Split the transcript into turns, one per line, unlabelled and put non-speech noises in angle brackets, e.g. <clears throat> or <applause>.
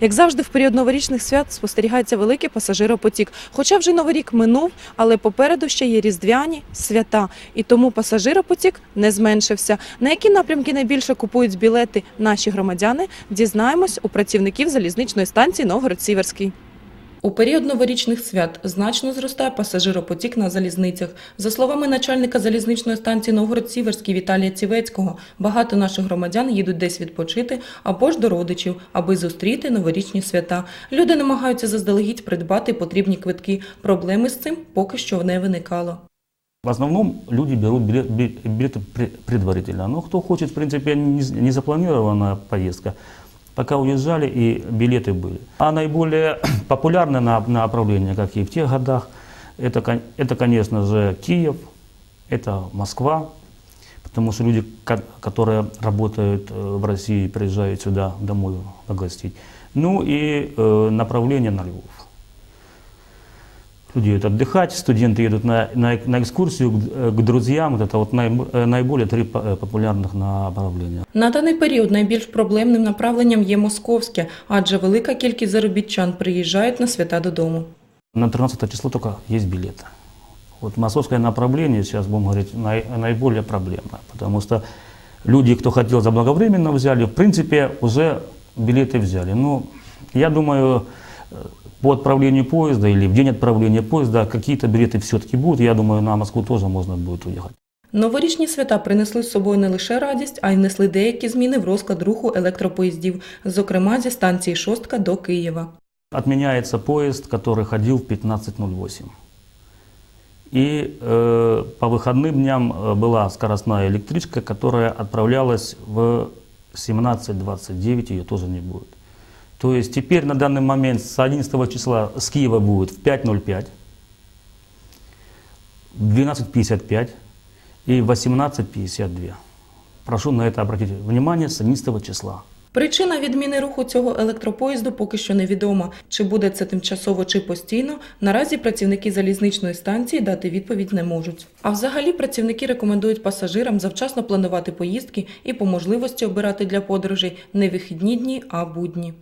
Як завжди, в період новорічних свят спостерігається великий пасажиропотік. Хоча вже новий рік минув, але попереду ще є різдвяні свята, і тому пасажиропотік не зменшився. На які напрямки найбільше купують білети наші громадяни, дізнаємось у працівників залізничної станції Новгород-Сіверський. У період новорічних свят значно зростає пасажиропотік на залізницях. За словами начальника залізничної станції Новгород-Сіверський Віталія Цівецького, багато наших громадян їдуть десь відпочити або ж до родичів, аби зустріти новорічні свята. Люди намагаються заздалегідь придбати потрібні квитки. Проблеми з цим поки що не виникало.
В основном люди берут билет- би- билеты пре- предварительно. Но кто хочет, в з- не запланированная поездка, пока уезжали и билеты были. А наиболее <clears throat> популярное на- направление, как и в тех годах, это, это, конечно же, Киев, это Москва, потому что люди, ко- которые работают э, в России, приезжают сюда домой погостить. Ну и э, направление на Львов. Люди едут отдыхать, студенты едут на, на, на экскурсию к, э, к друзьям. Вот это вот наиб- э, наиболее три по- э, популярных направления.
На даний період найбільш проблемним направленням є московське, адже велика кількість заробітчан приїжджають на свята додому.
На 13 число только есть билеты. Вот московское направление, сейчас будем говорить, най- наиболее проблемно, потому что люди, кто хотел заблаговременно, взяли, в принципе, уже билеты взяли. Ну, я думаю, э, по отправлению поезда или в день отправления поезда какие-то билеты все-таки будут. Я думаю, на Москву тоже можно будет уехать.
Новорічні свята принесли з собою не лише радість, а й внесли деякі зміни в розклад руху електропоїздів, зокрема зі станції Шостка до Києва.
Отменяется поезд, который ходил в 15.08. И э, по выходным дням э, была скоростная электричка, которая отправлялась в 17.29, ее тоже не будет. То есть теперь на данный момент с 11 числа с Киева будет в 5.05, в 12.55 и в 18.52. Прошу на это обратить внимание с 11 числа.
Причина відміни руху цього електропоїзду поки що невідома. Чи буде це тимчасово чи постійно, наразі працівники залізничної станції дати відповідь не можуть. А взагалі працівники рекомендують пасажирам завчасно планувати поїздки і по можливості обирати для подорожей не вихідні дні, а будні.